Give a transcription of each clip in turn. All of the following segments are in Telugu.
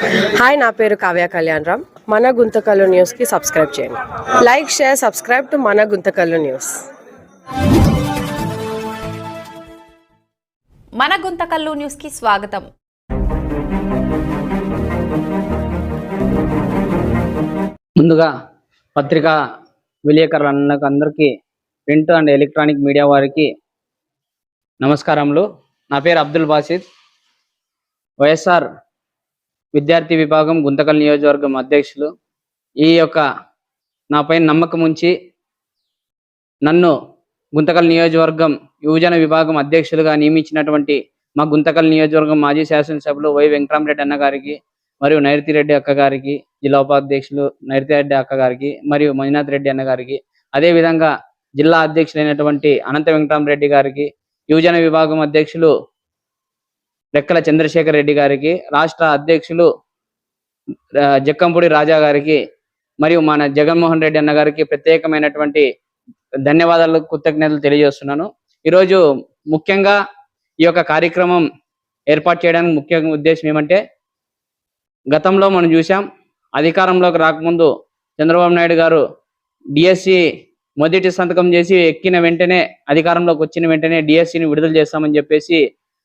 హాయ్ నా పేరు కావ్య కళ్యాణ్ రామ్. మన గుంతకల్లు న్యూస్కి సబ్స్క్రైబ్ చేయండి. లైక్ షేర్ సబ్స్క్రైబ్ టు మన గుంతకల్లు న్యూస్ మన గుంతకల్లు న్యూస్కి స్వాగతం. ముందుగా పత్రికా విలేకరులకు అందరికీ ప్రింట్ అండ్ ఎలక్ట్రానిక్ మీడియా వారికి నమస్కారములు. నా పేరు అబ్దుల్ బాసిద్. వైఎస్ఆర్ విద్యార్థి విభాగం గుంతకల్ నియోజకవర్గం అధ్యక్షులు. ఈ యొక్క నాపై నమ్మకం ఉంచి నన్ను గుంతకల్ నియోజకవర్గం యువజన విభాగం అధ్యక్షులుగా నియమించినటువంటి మా గుంతకల్ నియోజకవర్గం మాజీ శాసనసభ్యులు వై వెంకటరామరెడ్డి అన్న గారికి మరియు నైరుతిరెడ్డి అక్క గారికి జిల్లా ఉపాధ్యక్షులు నైరుతిరెడ్డి అక్క గారికి మరియు మంజునాథ్ రెడ్డి అన్న గారికి అదే విధంగా జిల్లా అధ్యక్షులైనటువంటి అనంత వెంకటరామరెడ్డి గారికి యువజన విభాగం అధ్యక్షులు రెక్కల చంద్రశేఖర్ రెడ్డి గారికి రాష్ట్ర అధ్యక్షులు జక్కంపూడి రాజా గారికి మరియు మన జగన్మోహన్ రెడ్డి అన్న గారికి ప్రత్యేకమైనటువంటి ధన్యవాదాలు కృతజ్ఞతలు తెలియజేస్తున్నాను. ఈరోజు ముఖ్యంగా ఈ యొక్క కార్యక్రమం ఏర్పాటు చేయడానికి ముఖ్య ఉద్దేశం ఏమంటే గతంలో మనం చూసాం అధికారంలోకి రాకముందు చంద్రబాబు నాయుడు గారు డిఎస్సి మొదటి సంతకం చేసి ఎక్కిన వెంటనే అధికారంలోకి వచ్చిన వెంటనే డిఎస్సిని విడుదల చేస్తామని చెప్పేసి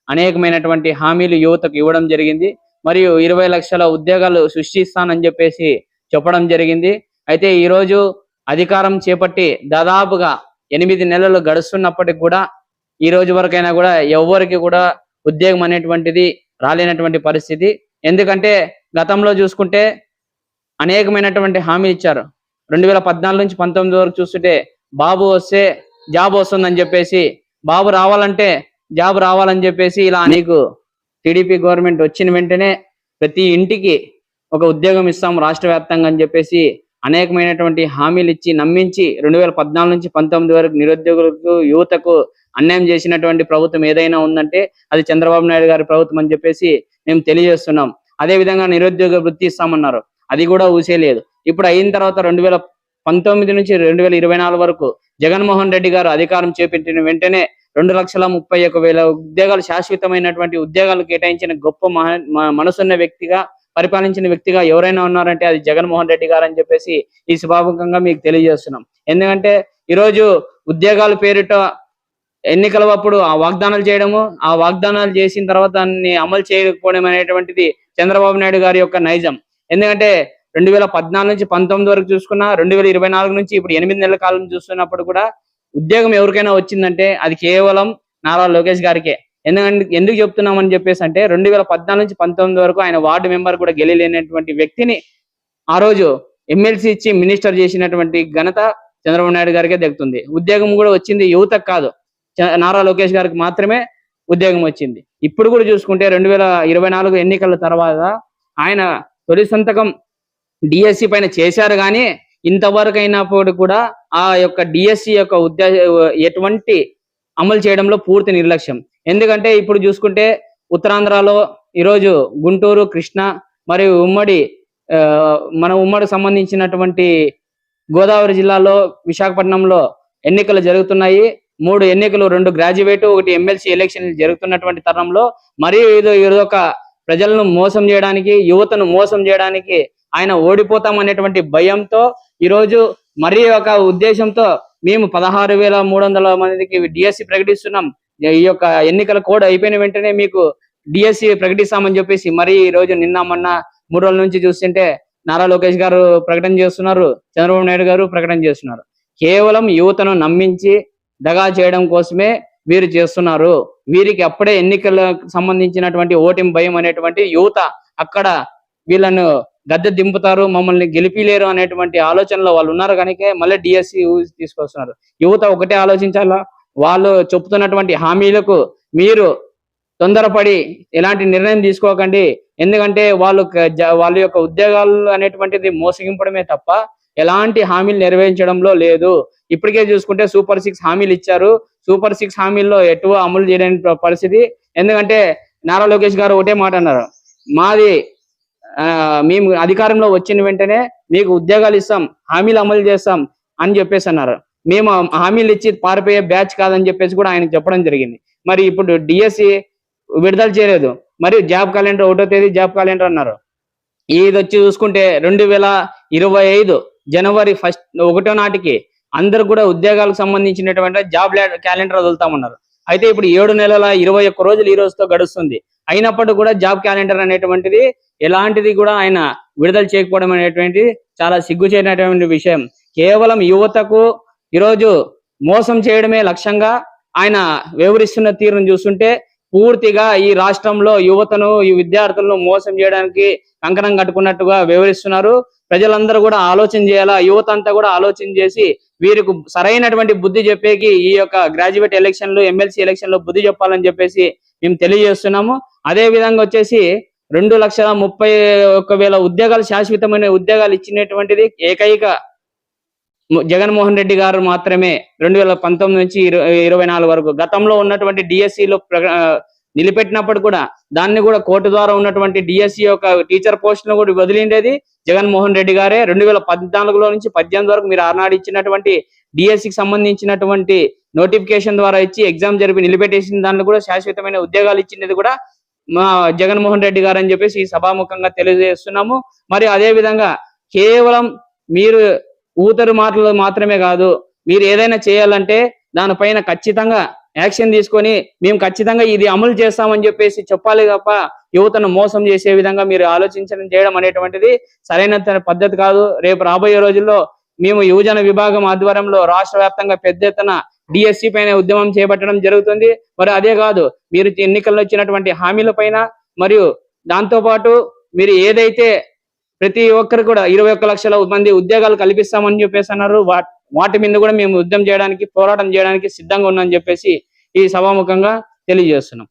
అనేకమైనటువంటి హామీలు యువతకు ఇవ్వడం జరిగింది. మరియు ఇరవై లక్షల ఉద్యోగాలు సృష్టిస్తానని చెప్పేసి చెప్పడం జరిగింది. అయితే ఈరోజు అధికారం చేపట్టి దాదాపుగా ఎనిమిది నెలలు గడుస్తున్నప్పటికి కూడా ఈ రోజు వరకైనా కూడా ఎవరికి కూడా ఉద్యోగం అనేటువంటిది రాలేనటువంటి పరిస్థితి. ఎందుకంటే గతంలో చూసుకుంటే అనేకమైనటువంటి హామీ ఇచ్చారు. రెండు వేల పద్నాలుగు నుంచి పంతొమ్మిది వరకు చూస్తుంటే బాబు వస్తే జాబ్ వస్తుందని చెప్పేసి బాబు రావాలంటే జాబ్ రావాలని చెప్పేసి ఇలా నీకు టీడీపీ గవర్నమెంట్ వచ్చిన వెంటనే ప్రతి ఇంటికి ఒక ఉద్యోగం ఇస్తాం రాష్ట్ర వ్యాప్తంగా అని చెప్పేసి అనేకమైనటువంటి హామీలు ఇచ్చి నమ్మించి రెండు వేల పద్నాలుగు నుంచి పంతొమ్మిది వరకు నిరుద్యోగులకు యువతకు అన్యాయం చేసినటువంటి ప్రభుత్వం ఏదైనా ఉందంటే అది చంద్రబాబు నాయుడు గారి ప్రభుత్వం అని చెప్పేసి మేము తెలియజేస్తున్నాం. అదే విధంగా నిరుద్యోగ వృత్తి ఇస్తామన్నారు. అది కూడా ఊసేలేదు. ఇప్పుడు అయిన తర్వాత రెండు వేల పంతొమ్మిది నుంచి రెండు వేల ఇరవై నాలుగు వరకు జగన్మోహన్ రెడ్డి గారు అధికారం చేపట్టిన వెంటనే రెండు లక్షల ముప్పై ఒక వేల ఉద్యోగాలు శాశ్వతమైనటువంటి ఉద్యోగాలు కేటాయించిన గొప్ప మహ- మనసున్న వ్యక్తిగా పరిపాలించిన వ్యక్తిగా ఎవరైనా ఉన్నారంటే అది జగన్మోహన్ రెడ్డి గారు అని చెప్పేసి ఈ శుభాముఖంగా మీకు తెలియజేస్తున్నాం. ఎందుకంటే ఈరోజు ఉద్యోగాల పేరిట ఎన్నికల అప్పుడు ఆ వాగ్దానాలు చేయడము ఆ వాగ్దానాలు చేసిన తర్వాత దాన్ని అమలు చేయకపోవడం అనేటువంటిది చంద్రబాబు నాయుడు గారి యొక్క నైజం. ఎందుకంటే రెండు వేల పద్నాలుగు నుంచి పంతొమ్మిది వరకు చూసుకున్నా రెండు వేల ఇరవై నాలుగు నుంచి ఇప్పుడు ఎనిమిది నెలల కాలం చూస్తున్నప్పుడు కూడా ఉద్యోగం ఎవరికైనా వచ్చిందంటే అది కేవలం నారా లోకేష్ గారికే. ఎందుకంటే ఎందుకు చెప్తున్నామని చెప్పేసి అంటే రెండు వేల పద్నాలుగు నుంచి పంతొమ్మిది వరకు ఆయన వార్డు మెంబర్ కూడా గెలిలేనటువంటి వ్యక్తిని ఆ రోజు ఎమ్మెల్సీ ఇచ్చి మినిస్టర్ చేసినటువంటి ఘనత చంద్రబాబు నాయుడు గారికే దక్కుతుంది. ఉద్యోగం కూడా వచ్చింది యువతకు కాదు. నారా లోకేష్ గారికి మాత్రమే ఉద్యోగం వచ్చింది. ఇప్పుడు కూడా చూసుకుంటే రెండు వేల ఇరవై నాలుగు ఎన్నికల తర్వాత ఆయన తొలి సంతకం డిఎస్సి పైన చేశారు కానీ ఇంతవరకు అయినప్పుడు కూడా ఆ యొక్క డిఎస్సి యొక్క ఉద్దేశ ఎటువంటి అమలు చేయడంలో పూర్తి నిర్లక్ష్యం. ఎందుకంటే ఇప్పుడు చూసుకుంటే ఉత్తరాంధ్రలో ఈరోజు గుంటూరు కృష్ణ మరియు ఉమ్మడి ఆ, మన ఉమ్మడి సంబంధించినటువంటి గోదావరి జిల్లాలో విశాఖపట్నంలో ఎన్నికలు జరుగుతున్నాయి. మూడు ఎన్నికలు రెండు గ్రాడ్యుయేట్ ఒకటి ఎమ్మెల్సీ ఎలక్షన్ జరుగుతున్నటువంటి తరంలో మరియు ఏదో ఏదో ఒక ప్రజలను మోసం చేయడానికి యువతను మోసం చేయడానికి ఆయన ఓడిపోతాం అనేటువంటి భయంతో ఈరోజు మరీ ఒక ఉద్దేశంతో మేము పదహారు వేల మూడు వందల మందికి డిఎస్సి ప్రకటిస్తున్నాం. ఈ యొక్క ఎన్నికల కోడ్ అయిపోయిన వెంటనే మీకు డిఎస్సి ప్రకటిస్తామని చెప్పేసి మరి ఈ రోజు నిన్న మొన్న మూడు రోజుల నుంచి చూస్తుంటే నారా లోకేష్ గారు ప్రకటన చేస్తున్నారు చంద్రబాబు నాయుడు గారు ప్రకటన చేస్తున్నారు. కేవలం యువతను నమ్మించి దగా చేయడం కోసమే వీరు చేస్తున్నారు. వీరికి అప్పుడే ఎన్నికలకు సంబంధించినటువంటి ఓటింగ్ భయం అనేటువంటి యువత అక్కడ వీళ్ళను గద్దె దింపుతారు మమ్మల్ని గెలిపిలేరు అనేటువంటి ఆలోచనలో వాళ్ళు ఉన్నారు. కనుక మళ్ళీ డిఎస్సి తీసుకొస్తున్నారు. యువత ఒకటే ఆలోచించాలా? వాళ్ళు చెప్తున్నటువంటి హామీలకు మీరు తొందరపడి ఎలాంటి నిర్ణయం తీసుకోకండి. ఎందుకంటే వాళ్ళు వాళ్ళ యొక్క ఉద్యోగాలు అనేటువంటిది మోసగింపడమే తప్ప ఎలాంటి హామీలు నెరవేర్చడంలో లేదు. ఇప్పటికే చూసుకుంటే సూపర్ సిక్స్ హామీలు ఇచ్చారు. సూపర్ సిక్స్ హామీల్లో ఎటువ అమలు చేయలేని పరిస్థితి. ఎందుకంటే నారా లోకేష్ గారు ఒకటే మాట అన్నారు. మాది ఆ, మేము అధికారంలో వచ్చిన వెంటనే మీకు ఉద్యోగాలు ఇస్తాం హామీలు అమలు చేస్తాం అని చెప్పేసి అన్నారు. మేము హామీలు ఇచ్చి పారిపోయే బ్యాచ్ కాదని చెప్పేసి కూడా ఆయనకు చెప్పడం జరిగింది. మరి ఇప్పుడు డిఎస్సి విడుదల చేయలేదు. మరి జాబ్ క్యాలెండర్ ఒకటో తేదీ జాబ్ క్యాలెండర్ అన్నారు. ఇది వచ్చి చూసుకుంటే రెండు వేల ఇరవై ఐదు జనవరి ఫస్ట్ ఒకటో నాటికి అందరు కూడా ఉద్యోగాలకు సంబంధించినటువంటి జాబ్ క్యాలెండర్ వదులుతామన్నారు. అయితే ఇప్పుడు ఏడు నెలల ఇరవై ఒక్క రోజులు ఈ రోజుతో గడుస్తుంది. అయినప్పటికీ కూడా జాబ్ క్యాలెండర్ అనేటువంటిది ఎలాంటిది కూడా ఆయన విడుదల చేయకపోవడం అనేటువంటిది చాలా సిగ్గుచేరినటువంటి విషయం. కేవలం యువతకు ఈరోజు మోసం చేయడమే లక్ష్యంగా ఆయన వివరిస్తున్న తీరును చూస్తుంటే పూర్తిగా ఈ రాష్ట్రంలో యువతను ఈ విద్యార్థులను మోసం చేయడానికి కంకణం కట్టుకున్నట్టుగా వివరిస్తున్నారు. ప్రజలందరూ కూడా ఆలోచన చేయాలా? యువత అంతా కూడా ఆలోచన చేసి వీరికి సరైనటువంటి బుద్ధి చెప్పేకి ఈ యొక్క గ్రాడ్యుయేట్ ఎలక్షన్లు ఎమ్మెల్సీ ఎలక్షన్లో బుద్ధి చెప్పాలని చెప్పేసి మేము తెలియజేస్తున్నాము. అదే విధంగా వచ్చేసి రెండు లక్షల ముప్పై ఒక్క వేల ఉద్యోగాలు శాశ్వతమైన ఉద్యోగాలు ఇచ్చినటువంటిది ఏకైక జగన్మోహన్ రెడ్డి గారు మాత్రమే రెండు వేల పంతొమ్మిది నుంచి ఇరవై నాలుగు వరకు. గతంలో ఉన్నటువంటి డిఎస్సి లో నిలిపెట్టినప్పుడు కూడా దాన్ని కూడా కోర్టు ద్వారా ఉన్నటువంటి డిఎస్సి యొక్క టీచర్ పోస్ట్ను కూడా వదిలిండేది జగన్మోహన్ రెడ్డి గారే. రెండు వేల పద్నాలుగులో నుంచి పద్దెనిమిది వరకు మీరు ఆనాడు ఇచ్చినటువంటి డిఎస్సి కి సంబంధించినటువంటి నోటిఫికేషన్ ద్వారా ఇచ్చి ఎగ్జామ్ జరిపి నిలిపెట్టేసిన దానిలో కూడా శాశ్వతమైన ఉద్యోగాలు ఇచ్చినది కూడా మా జగన్మోహన్ రెడ్డి గారు అని చెప్పేసి ఈ సభాముఖంగా తెలియజేస్తున్నాము. మరి అదే విధంగా కేవలం మీరు ఊతరు మాటలు మాత్రమే కాదు మీరు ఏదైనా చేయాలంటే దానిపైన ఖచ్చితంగా యాక్షన్ తీసుకొని మేము ఖచ్చితంగా ఇది అమలు చేస్తామని చెప్పేసి చెప్పాలి తప్ప యువతను మోసం చేసే విధంగా మీరు ఆలోచించడం చేయడం అనేటువంటిది సరైన పద్ధతి కాదు. రేపు రాబోయే రోజుల్లో మేము యువజన విభాగం ఆధ్వర్యంలో రాష్ట్ర వ్యాప్తంగా పెద్ద ఎత్తున డిఎస్సి పైన ఉద్యమం చేపట్టడం జరుగుతుంది. మరి అదే కాదు మీరు ఎన్నికల్లో ఇచ్చినటువంటి హామీల పైన మరియు దాంతో పాటు మీరు ఏదైతే ప్రతి ఒక్కరు కూడా ఇరవై ఒక్క లక్షల మంది ఉద్యోగాలు కల్పిస్తామని చెప్పేసి అన్నారు వాటి మీద కూడా మేము యుద్ధం చేయడానికి పోరాటం చేయడానికి సిద్ధంగా ఉన్నామని చెప్పేసి ఈ సభాముఖంగా తెలియజేస్తున్నాం.